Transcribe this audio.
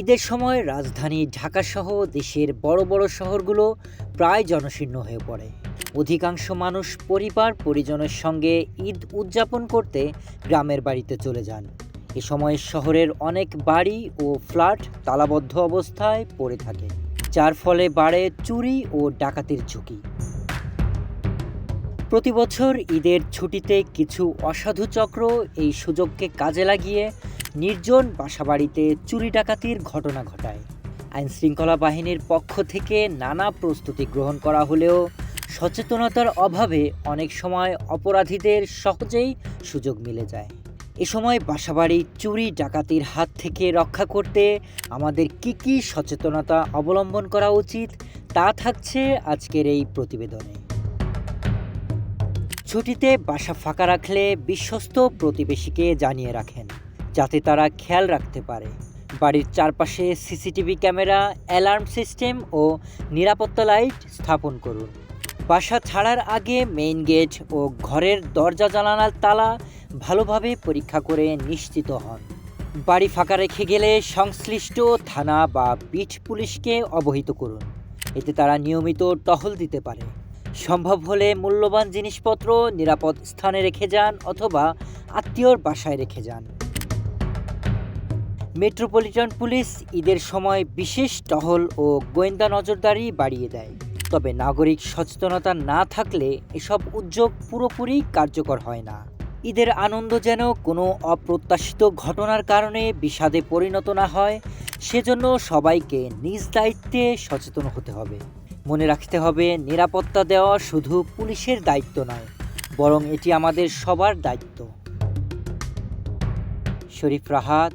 ঈদের সময় রাজধানী ঢাকাসহ দেশের বড় বড় শহরগুলো প্রায় জনশীর্ণ হয়ে পড়ে। অধিকাংশ মানুষ পরিবার পরিজনের সঙ্গে ঈদ উদযাপন করতে গ্রামের বাড়িতে চলে যান। এ সময় শহরের অনেক বাড়ি ও ফ্ল্যাট তালাবদ্ধ অবস্থায় পড়ে থাকে, যার ফলে বাড়ে চুরি ও ডাকাতির ঝুঁকি। প্রতি বছর ঈদের ছুটিতে কিছু অসাধু চক্র এই সুযোগকে কাজে লাগিয়ে নির্জন বাসাবাড়িতে চুরি ডাকাতির ঘটনা ঘটায়। আইনশৃঙ্খলা বাহিনীর পক্ষ থেকে নানা প্রস্তুতি গ্রহণ করা হলেও সচেতনতার অভাবে অনেক সময় অপরাধীদের সহজেই সুযোগ মিলে যায়। এ সময় বাসাবাড়ি চুরি ডাকাতির হাত থেকে রক্ষা করতে আমাদের কি কি সচেতনতা অবলম্বন করা উচিত তা থাকছে আজকের এই প্রতিবেদনে। ছুটিতে বাসা ফাঁকা রাখলে বিশ্বস্ত প্রতিবেশীকে জানিয়ে রাখেন। যাতে তারা খেয়াল রাখতে পারে। বাড়ির চারপাশে সিসিটিভি ক্যামেরা, অ্যালার্ম সিস্টেম ও নিরাপত্তা লাইট স্থাপন করুন। বাসা ছাড়ার আগে মেইন গেট ও ঘরের দরজা জানালার তালা ভালোভাবে পরীক্ষা করে নিশ্চিত হন। বাড়ি ফাঁকা রেখে গেলে সংশ্লিষ্ট থানা বা বিট পুলিশকে অবহিত করুন। এতে তারা নিয়মিত টহল দিতে পারে। সম্ভব হলে মূল্যবান জিনিসপত্র নিরাপদ স্থানে রেখে যান অথবা আত্মীয়র বাসায় রেখে যান। মেট্রোপলিটন পুলিশ ঈদের সময় বিশেষ টহল ও গোয়েন্দা নজরদারি বাড়িয়ে দেয়। তবে নাগরিক সচেতনতা না থাকলে এসব উদ্যোগ পুরোপুরি কার্যকর হয় না। ঈদের আনন্দ যেন কোনো অপ্রত্যাশিত ঘটনার কারণে বিষাদে পরিণত না হয়, সেজন্য সবাইকে নিজ দায়িত্বে সচেতন হতে হবে। মনে রাখতে হবে, নিরাপত্তা দেওয়া শুধু পুলিশের দায়িত্ব নয়, বরং এটি আমাদের সবার দায়িত্ব। Sharif Rahat